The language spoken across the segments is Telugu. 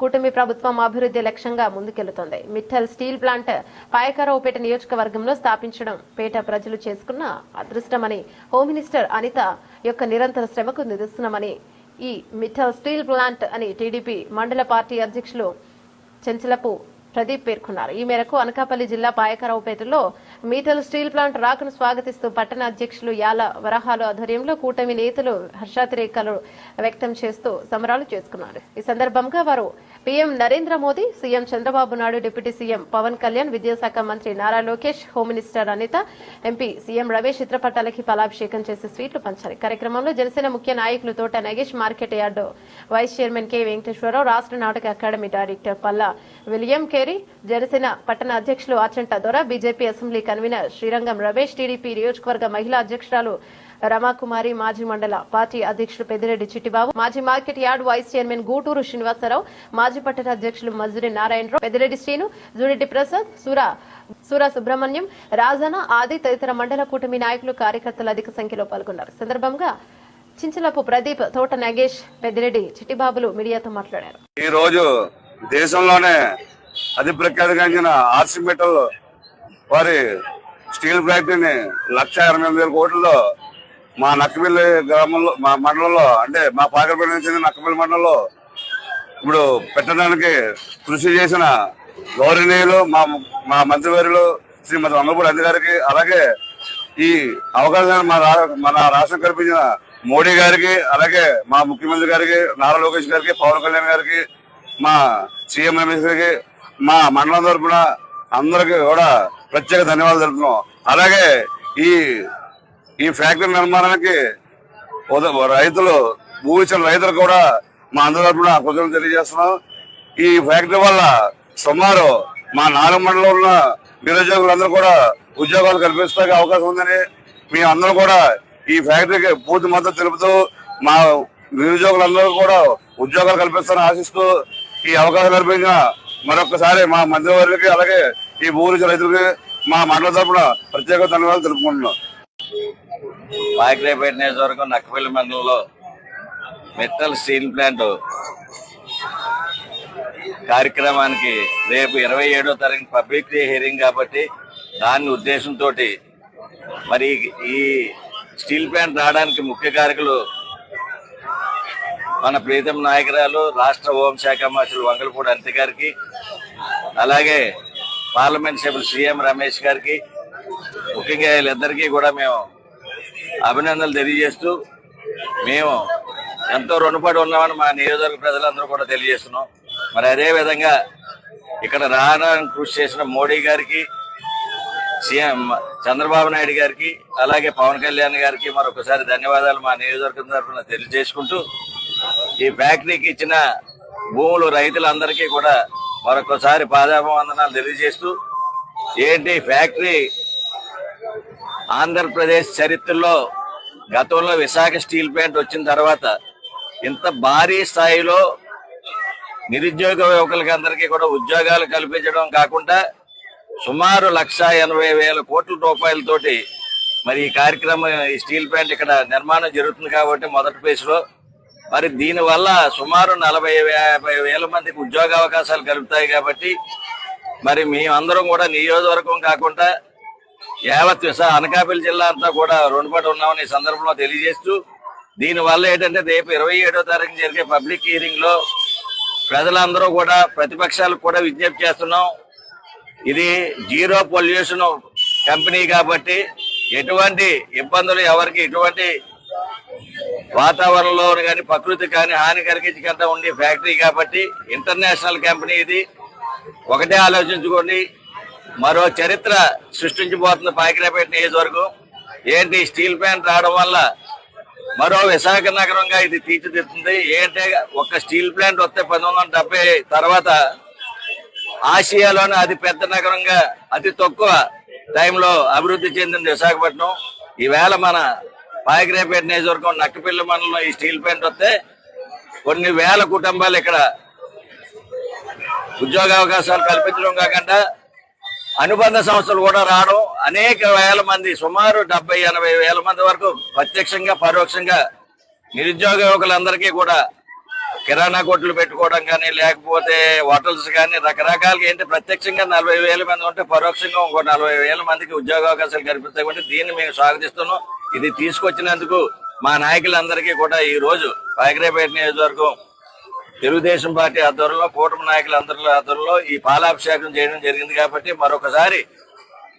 కూటమి ప్రభుత్వం అభివృద్ధి లక్ష్యంగా ముందుకెళ్తోంది మిట్టల్ స్టీల్ ప్లాంట్ పాయకరావుపేట నియోజకవర్గంలో స్థాపించడం పేట ప్రజలు చేసుకున్న అదృష్టమని హోమ్ మినిస్టర్ అనిత యొక్క నిరంతర శ్రమకు నిదర్శనమని ఈ మిట్టల్ స్టీల్ ప్లాంట్ అని టీడీపీ మండల పార్టీ అధ్యక్షులు చెంచలపు ప్రదీప్ పేర్కొన్నారు. ఈ మేరకు అనకాపల్లి జిల్లా పాయకరావుపేటలో మీటల్ స్టీల్ ప్లాంట్ రాకను స్వాగతిస్తూ పట్టణ అధ్యక్షులు యాల వరహాలు ఆధ్వర్యంలో కూటమి నేతలు హర్షాతిరేకాలు వ్యక్తం చేస్తూ సమరాలు చేసుకున్నారు. ఈ సందర్భంగా వారు PM Narendra Modi CM Chandrababu Naidu deputy CM Pawan Kalyan విద్యాశాఖ మంత్రి Nara Lokesh home minister Anitha MP CM Ramesh చిత్రపటాలకి ఫలాభిషేకం చేసి స్వీట్లు పంచారు. కార్యక్రమంలో జనసేన ముఖ్య నాయకులు Thota Nagesh market yard vice chairman K. Venkateswararao రాష్ట్ర నాటక అకాడమీ డైరెక్టర్ పల్లా విలియం చేరి జనసేన పట్టణ అధ్యక్షులు Achanta Dora BJP assembly convener Srirangam Ramesh TDP నియోజకవర్గ మహిళా అధ్యక్షురాలు రమాకుమారి మాజీ మండల పార్టీ అధ్యక్షులు పెద్దిరెడ్డి చిట్టిబాబు మాజీ market yard vice chairman Gooturu Srinivasarao మాజీ పట్టణ అధ్యక్షులు మజురి నారాయణరావు పెద్దిరెడ్డి శ్రీను జూరెడ్డి ప్రసాద్ సూరా సూరా సుబ్రహ్మణ్యం రాజన ఆది తదితర మండల కూటమి నాయకులు కార్యకర్తలు అధిక సంఖ్యలో పాల్గొన్నారు. సందర్భంగా చించలపు ప్రదీప్ తోట నగేష్ పెద్దిరెడ్డి చిట్టిబాబులు మీడియాతో మాట్లాడారు. ఈ రోజు దేశంలోనే అది ప్రఖ్యాతిగాంచిన ఆర్సి మెటల్ వారి స్టీల్ ఫ్యాక్టరీని లక్ష ఇరవై ఎనిమిది వేల కోట్లలో మా నక్కబిల్లి గ్రామంలో మా మండలంలో అంటే మా పాకరపల్లి నుంచి నక్కబిల్లి మండలంలో ఇప్పుడు పెట్టడానికి కృషి చేసిన గౌరవనీయులు మా మా మంత్రివర్యులు శ్రీమతి వంగపూడి అంది గారికి అలాగే ఈ అవకాశాన్ని మన రా- మన రాష్ట్రం కల్పించిన మోడీ గారికి అలాగే మా ముఖ్యమంత్రి గారికి నారా లోకేష్ గారికి పవన్ కళ్యాణ్ గారికి మా సీఎం రమేష్ గారికి మా మండలం తరపున అందరికి కూడా ప్రత్యేక ధన్యవాదాలు తెలుపుతున్నాం. అలాగే ఈ ఈ ఫ్యాక్టరీ నిర్మాణానికి ఉద- రైతులు భూమి ఇచ్చిన రైతులు కూడా మా అందరి తరపున కృతజ్ఞతలు తెలియజేస్తున్నాం. ఈ ఫ్యాక్టరీ వల్ల సుమారు మా నాలుగు మండలంలో ఉన్న నిరుద్యోగులందరూ కూడా ఉద్యోగాలు కల్పిస్తానికి అవకాశం ఉందని మీ అందరూ కూడా ఈ ఫ్యాక్టరీకి పూర్తి మద్దతు తెలుపుతూ మా నిరుద్యోగులందరూ కూడా ఉద్యోగాలు కల్పిస్తారని ఆశిస్తూ ఈ అవకాశం కల్పించిన మరొకసారి మా మంత్రివర్యులకి అలాగే ఈ భూమి రైతులకి మా మండల తరపున ప్రత్యేక ధన్యవాదాలు తెలుపుకుంటున్నాం. పాకిరేపేట నియోజకవర్గం నక్కపల్లి మండలంలో మెటల్ స్టీల్ ప్లాంట్ కార్యక్రమానికి రేపు ఇరవై ఏడో తారీఖు పబ్లిక్ హియరింగ్ కాబట్టి దాని ఉద్దేశంతో మరి ఈ స్టీల్ ప్లాంట్ రావడానికి ముఖ్య కారకులు మన ప్రీతం నాయకురాలు రాష్ట్ర హోంశాఖ మంత్రులు వంగలపూడి అంతి గారికి అలాగే పార్లమెంట్ సభ్యులు సీఎం రమేష్ గారికి ముఖ్యంగా వీళ్ళిద్దరికీ కూడా మేము అభినందనలు తెలియజేస్తూ మేము ఎంతో రుణపడి ఉన్నామని మా నియోజకవర్గ ప్రజలందరూ కూడా తెలియజేస్తున్నాం. మరి అదే విధంగా ఇక్కడ రావడానికి కృషి చేసిన మోడీ గారికి సీఎం చంద్రబాబు నాయుడు గారికి అలాగే పవన్ కళ్యాణ్ గారికి మరొకసారి ధన్యవాదాలు మా నియోజకవర్గం తరఫున తెలియజేసుకుంటూ ఈ ఫ్యాక్టరీకి ఇచ్చిన భూములు రైతులందరికీ కూడా మరొకసారి పాదాభివందనాలు తెలియజేస్తూ ఏంటి ఫ్యాక్టరీ ఆంధ్రప్రదేశ్ చరిత్రలో గతంలో విశాఖ స్టీల్ ప్లాంట్ వచ్చిన తర్వాత ఇంత భారీ స్థాయిలో నిరుద్యోగ యువకులకి అందరికీ కూడా ఉద్యోగాలు కల్పించడం కాకుండా సుమారు లక్ష ఎనభై వేల కోట్ల రూపాయలతోటి మరి ఈ కార్యక్రమం ఈ స్టీల్ ప్లాంట్ ఇక్కడ నిర్మాణం జరుగుతుంది కాబట్టి మొదటి ఫేజ్లో మరి దీని వల్ల సుమారు నలభై యాభై వేల మందికి ఉద్యోగ అవకాశాలు కలుగుతాయి కాబట్టి మరి మేమందరం కూడా నియోజకవర్గం కాకుండా యావత్ అనకాపల్లి జిల్లా అంతా కూడా రుణపడి ఉన్నామని ఈ సందర్భంలో తెలియజేస్తూ దీని వల్ల ఏంటంటే రేపు ఇరవై ఏడో తారీఖు జరిగే పబ్లిక్ హీరింగ్లో ప్రజలందరూ కూడా ప్రతిపక్షాలకు కూడా విజ్ఞప్తి చేస్తున్నాం. ఇది జీరో పొల్యూషన్ కంపెనీ కాబట్టి ఎటువంటి ఇబ్బందులు ఎవరికి ఎటువంటి వాతావరణంలో కానీ ప్రకృతి కానీ హాని కలిగించకుండా ఉండే ఫ్యాక్టరీ కాబట్టి ఇంటర్నేషనల్ కంపెనీ ఇది. ఒకటే ఆలోచించుకోండి. మరో చరిత్ర సృష్టించబోతుంది పాకిరాపేట నియోజకవర్గం. ఏంటి? స్టీల్ ప్లాంట్ రావడం వల్ల మరో విశాఖ నగరంగా ఇది తీర్చిదిద్దుతుంది. ఏంటంటే ఒక స్టీల్ ప్లాంట్ వస్తే పంతొమ్మిది డెబ్బై తర్వాత ఆసియాలోనే అతి పెద్ద నగరంగా అతి తక్కువ టైంలో అభివృద్ధి చెందింది విశాఖపట్నం. ఈవేళ మన పాయకరేపేట నియోజకవర్గం నక్కపిల్లి మండలంలో ఈ స్టీల్ ప్లాంట్ వస్తే కొన్ని వేల కుటుంబాలు ఇక్కడ ఉద్యోగ అవకాశాలు కల్పించడం కాకుండా అనుబంధ సంస్థలు కూడా రావడం అనేక వేల మంది సుమారు డెబ్బై ఎనభై వేల మంది వరకు ప్రత్యక్షంగా పరోక్షంగా నిరుద్యోగ యువకులందరికీ కూడా కిరాణా కొట్లు పెట్టుకోవడం కానీ లేకపోతే హోటల్స్ కానీ రకరకాలుగా ఏంటి? ప్రత్యక్షంగా నలభై వేల మంది ఉంటే పరోక్షంగా ఇంకో నలభై వేల మందికి ఉద్యోగ అవకాశాలు కల్పిస్తాయి కాబట్టి దీన్ని మేము స్వాగతిస్తున్నాం. ఇది తీసుకొచ్చినందుకు మా నాయకులందరికీ కూడా ఈ రోజు పాయకరేపేట నియోజకవర్గం తెలుగుదేశం పార్టీ ఆధ్వర్యంలో కూటమి నాయకులందరి ఆధ్వర్యంలో ఈ పాలాభిషేకం చేయడం జరిగింది కాబట్టి మరొకసారి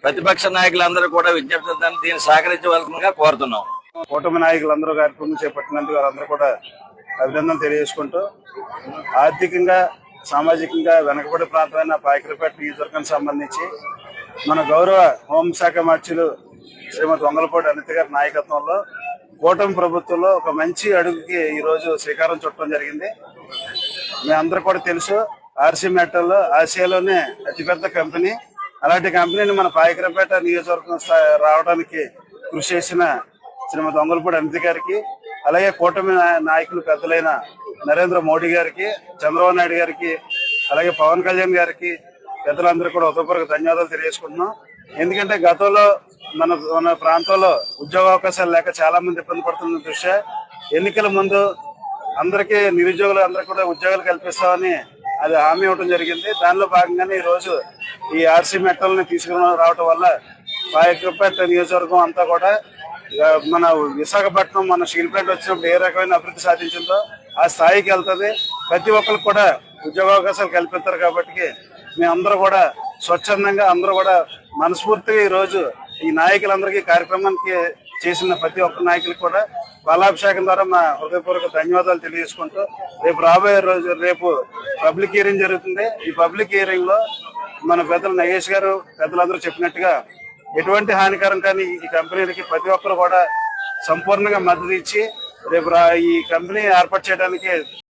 ప్రతిపక్ష నాయకులందరూ కూడా విజ్ఞప్తి దీన్ని సహకరించవలసిందిగా కోరుతున్నాం. కూటమి నాయకులందరూ కార్యక్రమం చేపట్టినందుకు వారందరూ కూడా అభినందనలు తెలియజేసుకుంటూ ఆర్థికంగా సామాజికంగా వెనకబడి ప్రాంతమైన పాయకరపేట నియోజకవర్గానికి సంబంధించి మన గౌరవ హోంశాఖ మార్చులు శ్రీమతి వంగలపూడి అనిత గారి నాయకత్వంలో కూటమి ప్రభుత్వంలో ఒక మంచి అడుగుకి ఈ రోజు శ్రీకారం చుట్టడం జరిగింది. మీ అందరూ కూడా తెలుసు ఆర్సీ మెటల్ ఆసియాలోనే అతిపెద్ద కంపెనీ. అలాంటి కంపెనీని మన పాయకరపేట నియోజకవర్గం రావడానికి కృషి చేసిన శ్రీమతి వంగలపూడి అనిత గారికి అలాగే కూటమి నాయకులు పెద్దలైన నరేంద్ర మోడీ గారికి చంద్రబాబు నాయుడు గారికి అలాగే పవన్ కళ్యాణ్ గారికి పెద్దలందరూ కూడా ఉదయపూర్వక ధన్యవాదాలు తెలియజేసుకుంటున్నాం. ఎందుకంటే గతంలో మన మన ప్రాంతంలో ఉద్యోగ అవకాశాలు లేక చాలా మంది ఇబ్బంది పడుతున్న దృష్ట్యా ఎన్నికల ముందు అందరికీ నిరుద్యోగులు అందరికీ కూడా ఉద్యోగాలు కల్పిస్తామని అది హామీ ఇవ్వడం జరిగింది. దానిలో భాగంగానే ఈ రోజు ఈ ఆర్సీ మెట్టల్ని తీసుకుని రావటం వల్ల పాయకపేట నియోజకవర్గం అంతా కూడా మన విశాఖపట్నం మన స్టీల్ ప్లాంట్ వచ్చినప్పుడు ఏ రకమైన అభివృద్ధి సాధించిందో ఆ స్థాయికి వెళ్తుంది. ప్రతి ఒక్కరికి కూడా ఉద్యోగ అవకాశాలు కల్పిస్తారు కాబట్టి మేమందరూ కూడా స్వచ్ఛందంగా అందరూ కూడా మనస్ఫూర్తిగా ఈ రోజు ఈ నాయకులందరికీ కార్యక్రమానికి చేసిన ప్రతి ఒక్క నాయకులకు కూడా బాలాభిషేకం ద్వారా మా హృదయపూర్వక ధన్యవాదాలు తెలియజేసుకుంటూ రేపు రాబోయే రోజు రేపు పబ్లిక్ హియరింగ్ జరుగుతుంది. ఈ పబ్లిక్ హియరింగ్లో మన పెద్దలు నగేష్ గారు పెద్దలందరూ చెప్పినట్టుగా ఎటువంటి హానికరం కానీ ఈ కంపెనీలకి ప్రతి ఒక్కరు కూడా సంపూర్ణంగా మద్దతు ఇచ్చి రేపు రా- ఈ కంపెనీ ఏర్పాటు చేయడానికి